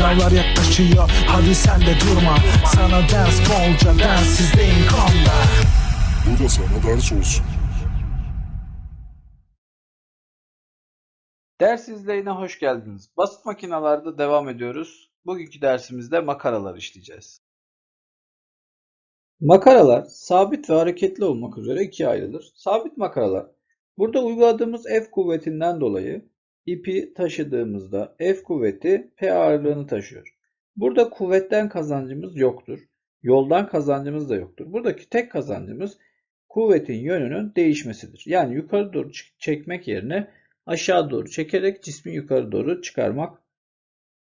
Sınavlar yaklaşıyor hadi sen de durma Sana ders bolca densizliğin konda Bu da sana ders olsun. Ders izleyine hoş geldiniz. Basit makinalarda devam ediyoruz. Bugünkü dersimizde makaralar işleyeceğiz. Makaralar sabit ve hareketli olmak üzere ikiye ayrılır. Sabit makaralar burada uyguladığımız F kuvvetinden dolayı ipi taşıdığımızda F kuvveti P ağırlığını taşıyor. Burada kuvvetten kazancımız yoktur. Yoldan kazancımız da yoktur. Buradaki tek kazancımız kuvvetin yönünün değişmesidir. Yani yukarı doğru çekmek yerine aşağı doğru çekerek cismi yukarı doğru çıkarmak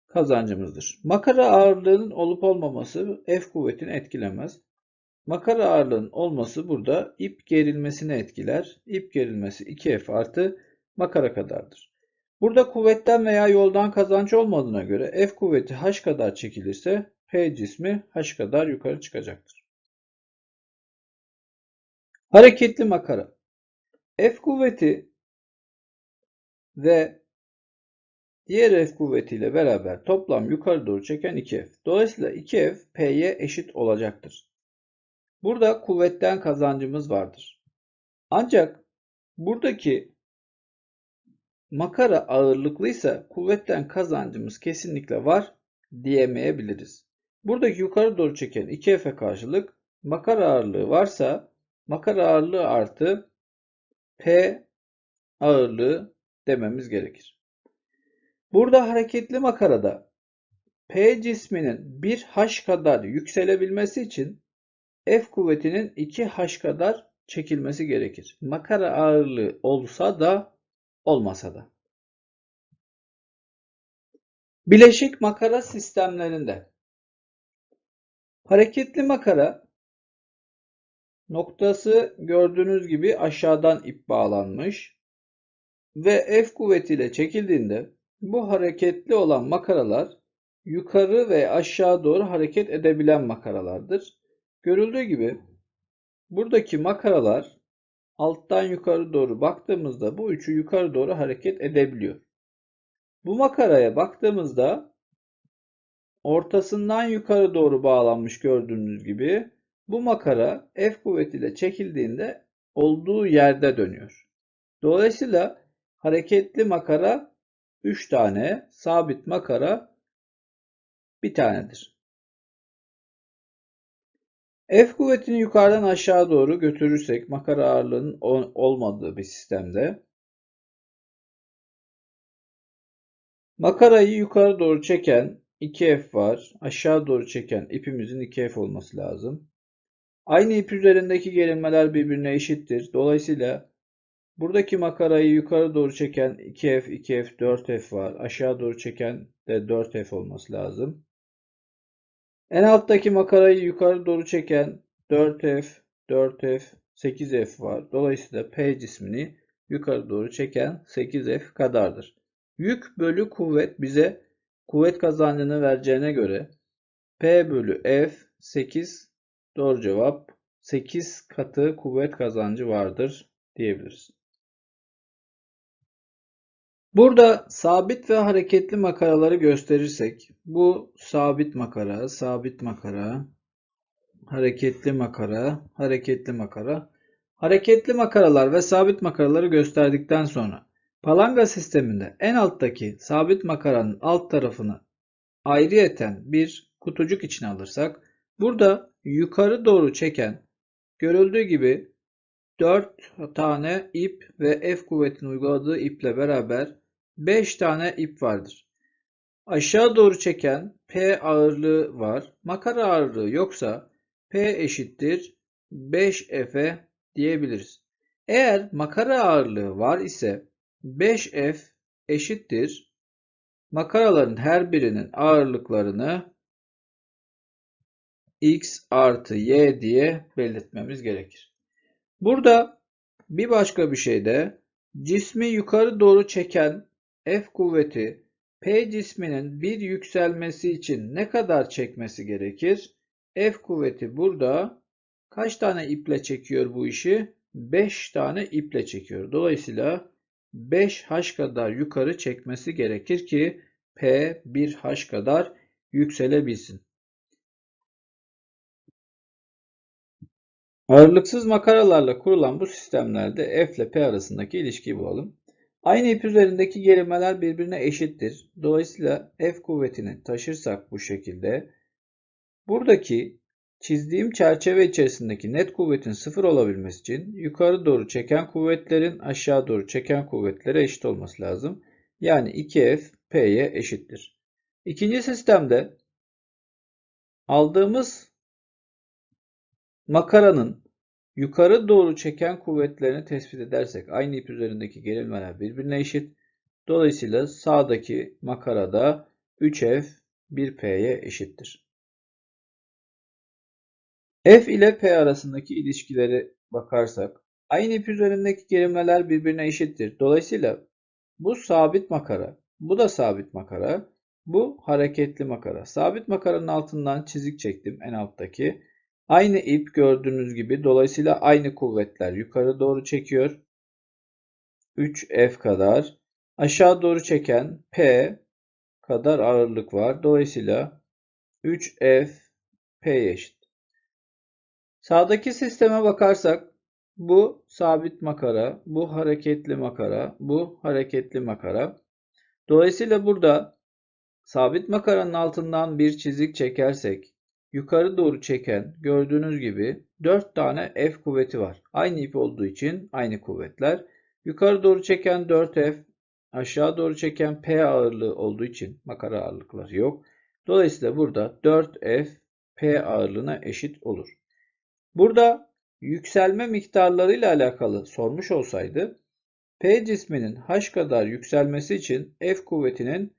kazancımızdır. Makara ağırlığının olup olmaması F kuvvetini etkilemez. Makara ağırlığının olması burada ip gerilmesini etkiler. İp gerilmesi 2F artı makara kadardır. Burada kuvvetten veya yoldan kazanç olmadığına göre F kuvveti H kadar çekilirse P cismi H kadar yukarı çıkacaktır. Hareketli makara. F kuvveti ve diğer F kuvvetiyle beraber toplam yukarı doğru çeken 2F. Dolayısıyla 2F P'ye eşit olacaktır. Burada kuvvetten kazancımız vardır. Ancak buradaki makara ağırlıklıysa kuvvetten kazancımız kesinlikle var diyemeyebiliriz. Buradaki yukarı doğru çeken 2F'e karşılık makara ağırlığı varsa makara ağırlığı artı P ağırlığı dememiz gerekir. Burada hareketli makarada P cisminin 1H kadar yükselebilmesi için F kuvvetinin 2H kadar çekilmesi gerekir. Makara ağırlığı olsa da olmasa da. Bileşik makara sistemlerinde hareketli makara noktası gördüğünüz gibi aşağıdan ip bağlanmış ve F kuvvetiyle çekildiğinde bu hareketli olan makaralar yukarı ve aşağı doğru hareket edebilen makaralardır. Görüldüğü gibi buradaki makaralar alttan yukarı doğru baktığımızda bu üçü yukarı doğru hareket edebiliyor. Bu makaraya baktığımızda ortasından yukarı doğru bağlanmış gördüğünüz gibi bu makara F kuvvetiyle çekildiğinde olduğu yerde dönüyor. Dolayısıyla hareketli makara 3 tane, sabit makara bir tanedir. F kuvvetini yukarıdan aşağı doğru götürürsek makara ağırlığının ol- olmadığı bir sistemde makarayı yukarı doğru çeken 2F var. Aşağı doğru çeken ipimizin 2F olması lazım. Aynı ip üzerindeki gerilmeler birbirine eşittir. Dolayısıyla buradaki makarayı yukarı doğru çeken 2F, 2F, 4F var. Aşağı doğru çeken de 4F olması lazım. En alttaki makarayı yukarı doğru çeken 4F, 4F, 8F var. Dolayısıyla P cismini yukarı doğru çeken 8F kadardır. Yük bölü kuvvet bize kuvvet kazancını vereceğine göre P bölü F 8 doğru cevap 8 katı kuvvet kazancı vardır diyebiliriz. Burada sabit ve hareketli makaraları gösterirsek bu sabit makara, sabit makara, hareketli makara, hareketli makara. Hareketli makaralar ve sabit makaraları gösterdikten sonra palanga sisteminde en alttaki sabit makaranın alt tarafını ayrıyeten bir kutucuk içine alırsak burada yukarı doğru çeken görüldüğü gibi 4 tane ip ve F kuvvetini uyguladığı iple beraber 5 tane ip vardır. Aşağı doğru çeken P ağırlığı var. Makara ağırlığı yoksa P eşittir 5F'e diyebiliriz. Eğer makara ağırlığı var ise 5F eşittir makaraların her birinin ağırlıklarını X artı Y diye belirtmemiz gerekir. Burada bir başka bir şey de cismi yukarı doğru çeken F kuvveti P cisminin bir yükselmesi için ne kadar çekmesi gerekir? F kuvveti burada kaç tane iple çekiyor bu işi? 5 tane iple çekiyor. Dolayısıyla 5H kadar yukarı çekmesi gerekir ki P 1H kadar yükselebilsin. Ağırlıksız makaralarla kurulan bu sistemlerde F ile P arasındaki ilişkiyi bulalım. Aynı ip üzerindeki gerilmeler birbirine eşittir. Dolayısıyla F kuvvetini taşırsak bu şekilde buradaki çizdiğim çerçeve içerisindeki net kuvvetin sıfır olabilmesi için yukarı doğru çeken kuvvetlerin aşağı doğru çeken kuvvetlere eşit olması lazım. Yani 2F P'ye eşittir. İkinci sistemde aldığımız makaranın yukarı doğru çeken kuvvetlerini tespit edersek aynı ip üzerindeki gerilmeler birbirine eşit. Dolayısıyla sağdaki makarada 3F 1P'ye eşittir. F ile P arasındaki ilişkileri bakarsak aynı ip üzerindeki gerilmeler birbirine eşittir. Dolayısıyla bu sabit makara, bu da sabit makara, bu hareketli makara. Sabit makaranın altından çizik çektim en alttaki. Aynı ip gördüğünüz gibi dolayısıyla aynı kuvvetler yukarı doğru çekiyor. 3F kadar. Aşağı doğru çeken P kadar ağırlık var. Dolayısıyla 3F P'ye eşit. Sağdaki sisteme bakarsak bu sabit makara, bu hareketli makara, bu hareketli makara. Dolayısıyla burada sabit makaranın altından bir çizik çekersek yukarı doğru çeken gördüğünüz gibi 4 tane F kuvveti var. Aynı ip olduğu için aynı kuvvetler. Yukarı doğru çeken 4F, aşağı doğru çeken P ağırlığı olduğu için makara ağırlıkları yok. Dolayısıyla burada 4F P ağırlığına eşit olur. Burada yükselme miktarları ile alakalı sormuş olsaydı P cisminin H kadar yükselmesi için F kuvvetinin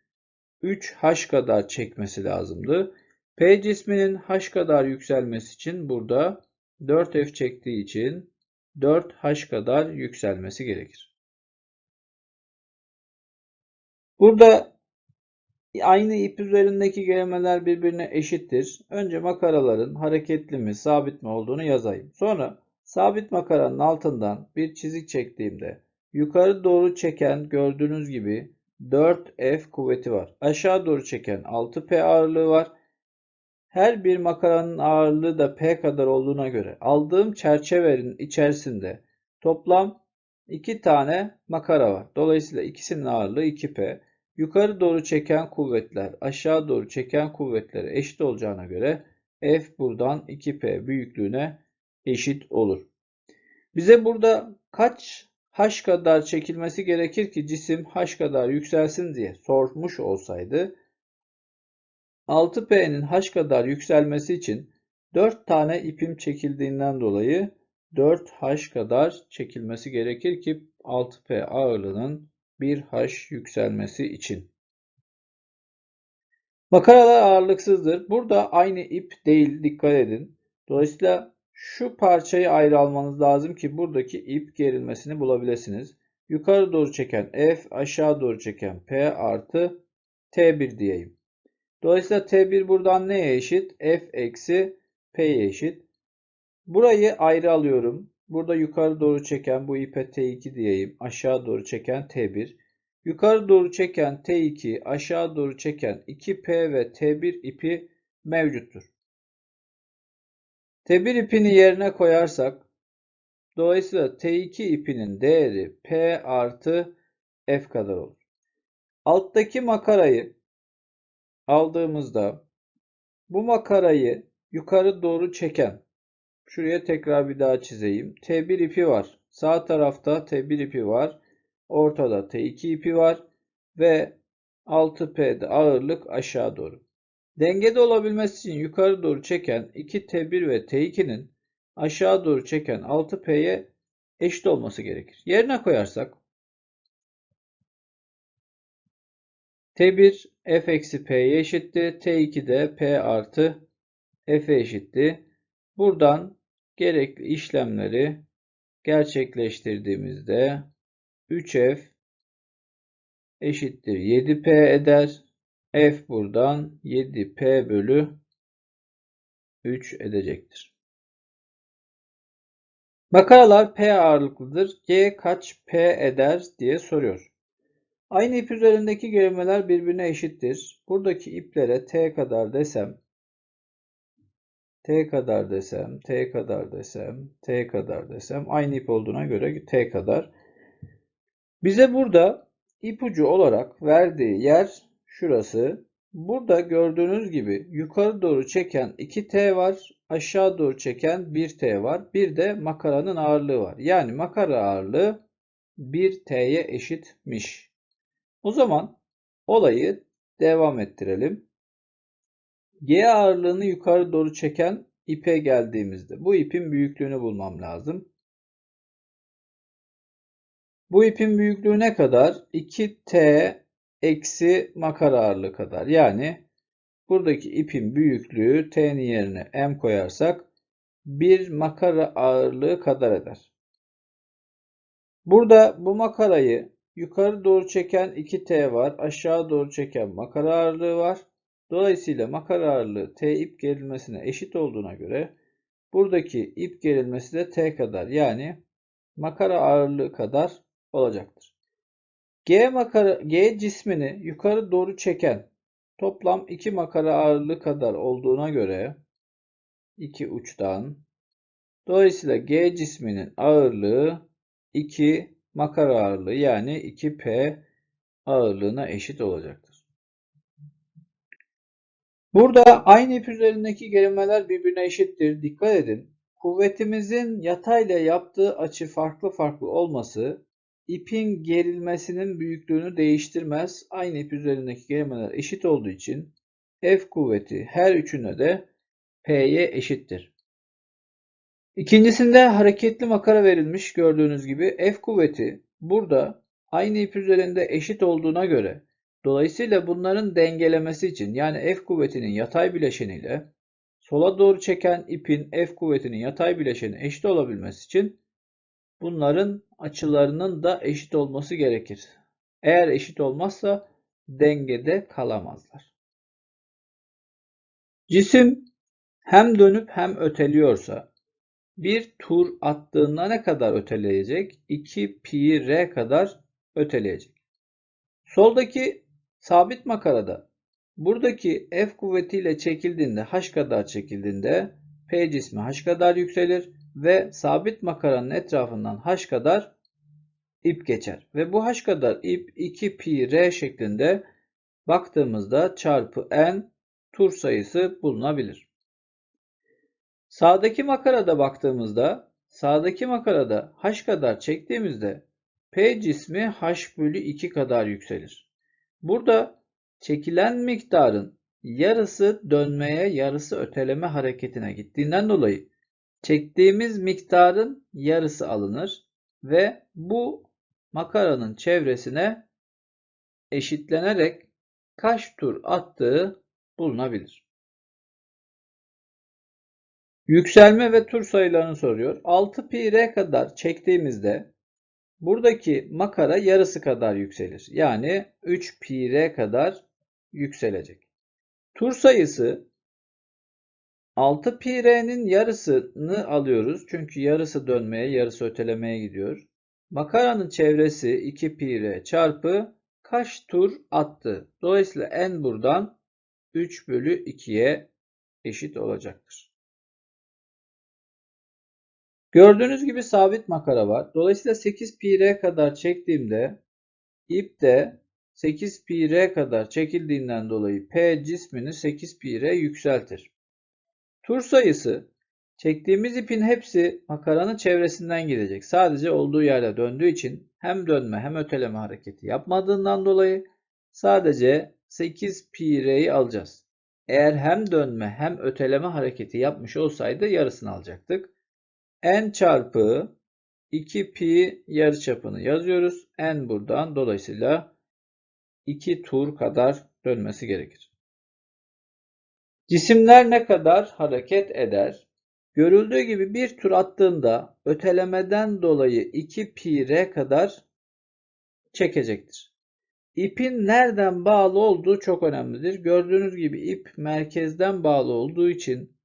3H kadar çekmesi lazımdı. P cisminin H kadar yükselmesi için burada 4F çektiği için 4H kadar yükselmesi gerekir. Burada aynı ip üzerindeki gerilmeler birbirine eşittir. Önce makaraların hareketli mi, sabit mi olduğunu yazayım. Sonra sabit makaranın altından bir çizik çektiğimde yukarı doğru çeken gördüğünüz gibi 4F kuvveti var. Aşağı doğru çeken 6P ağırlığı var. Her bir makaranın ağırlığı da P kadar olduğuna göre aldığım çerçevenin içerisinde toplam 2 tane makara var. Dolayısıyla ikisinin ağırlığı 2P. Yukarı doğru çeken kuvvetler aşağı doğru çeken kuvvetlere eşit olacağına göre F buradan 2P büyüklüğüne eşit olur. Bize burada kaç H kadar çekilmesi gerekir ki cisim H kadar yükselsin diye sormuş olsaydı 6P'nin H kadar yükselmesi için 4 tane ipim çekildiğinden dolayı 4H kadar çekilmesi gerekir ki 6P ağırlığının 1H yükselmesi için. Makaralar ağırlıksızdır. Burada aynı ip değil dikkat edin. Dolayısıyla şu parçayı ayrı almanız lazım ki buradaki ip gerilmesini bulabilirsiniz. Yukarı doğru çeken F, aşağı doğru çeken P artı T1 diyeyim. Dolayısıyla T1 buradan neye eşit? F eksi P'ye eşit. Burayı ayrı alıyorum. Burada yukarı doğru çeken bu ipe T2 diyeyim. Aşağı doğru çeken T1. Yukarı doğru çeken T2, aşağı doğru çeken 2P ve T1 ipi mevcuttur. T1 ipini yerine koyarsak dolayısıyla T2 ipinin değeri P artı F kadar olur. Alttaki makarayı aldığımızda bu makarayı yukarı doğru çeken şuraya tekrar bir daha çizeyim. T1 ipi var. Sağ tarafta T1 ipi var. Ortada T2 ipi var ve 6P'de ağırlık aşağı doğru. Dengede olabilmesi için yukarı doğru çeken 2T1 ve T2'nin aşağı doğru çeken 6P'ye eşit olması gerekir. Yerine koyarsak T1 F eksi P'ye eşitti. T2 de P artı F'e eşitti. Buradan gerekli işlemleri gerçekleştirdiğimizde 3F eşittir 7P eder. F buradan 7P bölü 3 edecektir. Makaralar P ağırlıklıdır. G kaç P eder diye soruyor. Aynı ip üzerindeki gerilmeler birbirine eşittir. Buradaki iplere T kadar desem, T kadar desem, T kadar desem, T kadar desem, aynı ip olduğuna göre T kadar. Bize burada ipucu olarak verdiği yer şurası. Burada gördüğünüz gibi yukarı doğru çeken 2T var, aşağı doğru çeken 1T var. Bir de makaranın ağırlığı var. Yani makara ağırlığı 1T'ye eşitmiş. O zaman olayı devam ettirelim. G ağırlığını yukarı doğru çeken ipe geldiğimizde bu ipin büyüklüğünü bulmam lazım. Bu ipin büyüklüğü ne kadar? 2T eksi makara ağırlığı kadar. Yani buradaki ipin büyüklüğü T'nin yerine M koyarsak 1 makara ağırlığı kadar eder. Burada bu makarayı yukarı doğru çeken 2T var. Aşağı doğru çeken makara ağırlığı var. Dolayısıyla makara ağırlığı T ip gerilmesine eşit olduğuna göre buradaki ip gerilmesi de T kadar yani makara ağırlığı kadar olacaktır. G makara G cismini yukarı doğru çeken toplam 2 makara ağırlığı kadar olduğuna göre iki uçtan dolayısıyla G cisminin ağırlığı 2 makara ağırlığı yani 2P ağırlığına eşit olacaktır. Burada aynı ip üzerindeki gerilmeler birbirine eşittir. Dikkat edin. Kuvvetimizin yatayla yaptığı açı farklı farklı olması ipin gerilmesinin büyüklüğünü değiştirmez. Aynı ip üzerindeki gerilmeler eşit olduğu için F kuvveti her üçüne de P'ye eşittir. İkincisinde hareketli makara verilmiş gördüğünüz gibi F kuvveti burada aynı ip üzerinde eşit olduğuna göre dolayısıyla bunların dengelemesi için yani F kuvvetinin yatay bileşeniyle sola doğru çeken ipin F kuvvetinin yatay bileşeni eşit olabilmesi için bunların açılarının da eşit olması gerekir. Eğer eşit olmazsa dengede kalamazlar. Cisim hem dönüp hem öteliyorsa bir tur attığında ne kadar öteleyecek? 2 pi r kadar öteleyecek. Soldaki sabit makarada buradaki F kuvvetiyle çekildiğinde h kadar çekildiğinde P cismi h kadar yükselir ve sabit makaranın etrafından h kadar ip geçer. Ve bu h kadar ip 2 pi r şeklinde baktığımızda çarpı n tur sayısı bulunabilir. Sağdaki makarada baktığımızda sağdaki makarada h kadar çektiğimizde P cismi h bölü 2 kadar yükselir. Burada çekilen miktarın yarısı dönmeye yarısı öteleme hareketine gittiğinden dolayı çektiğimiz miktarın yarısı alınır ve bu makaranın çevresine eşitlenerek kaç tur attığı bulunabilir. Yükselme ve tur sayılarını soruyor. 6 pi r kadar çektiğimizde buradaki makara yarısı kadar yükselir. Yani 3 pi r kadar yükselecek. Tur sayısı 6 pi r'nin yarısını alıyoruz. Çünkü yarısı dönmeye, yarısı ötelemeye gidiyor. Makaranın çevresi 2 pi r çarpı kaç tur attı? Dolayısıyla n buradan 3 bölü 2'ye eşit olacaktır. Gördüğünüz gibi sabit makara var. Dolayısıyla 8 pi kadar çektiğimde ip de 8 pi kadar çekildiğinden dolayı P cismini 8 pi yükseltir. Tur sayısı çektiğimiz ipin hepsi makaranın çevresinden gidecek. Sadece olduğu yerde döndüğü için hem dönme hem öteleme hareketi yapmadığından dolayı sadece 8 pi alacağız. Eğer hem dönme hem öteleme hareketi yapmış olsaydı yarısını alacaktık. N çarpı 2 pi yarıçapını yazıyoruz. n buradan dolayısıyla 2 tur kadar dönmesi gerekir. Cisimler ne kadar hareket eder? Görüldüğü gibi bir tur attığında ötelemeden dolayı 2 pi r kadar çekecektir. İpin nereden bağlı olduğu çok önemlidir. Gördüğünüz gibi ip merkezden bağlı olduğu için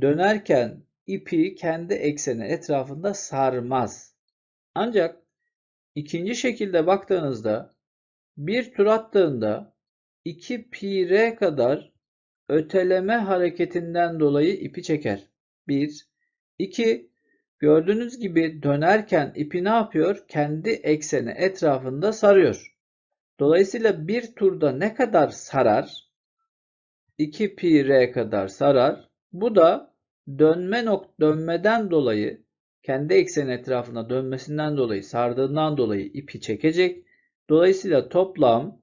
dönerken ipi kendi ekseni etrafında sarmaz. Ancak ikinci şekilde baktığınızda bir tur attığında 2 pi r kadar öteleme hareketinden dolayı ipi çeker. 1. 2. Gördüğünüz gibi dönerken ipi ne yapıyor? Kendi ekseni etrafında sarıyor. Dolayısıyla bir turda ne kadar sarar? 2 pi r kadar sarar. Bu da dönme nok dönmeden dolayı kendi ekseni etrafına dönmesinden dolayı sardığından dolayı ipi çekecek. Dolayısıyla toplam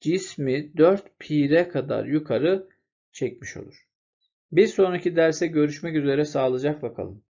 cismi 4 pi r kadar yukarı çekmiş olur. Bir sonraki derse görüşmek üzere sağlıcakla kalın.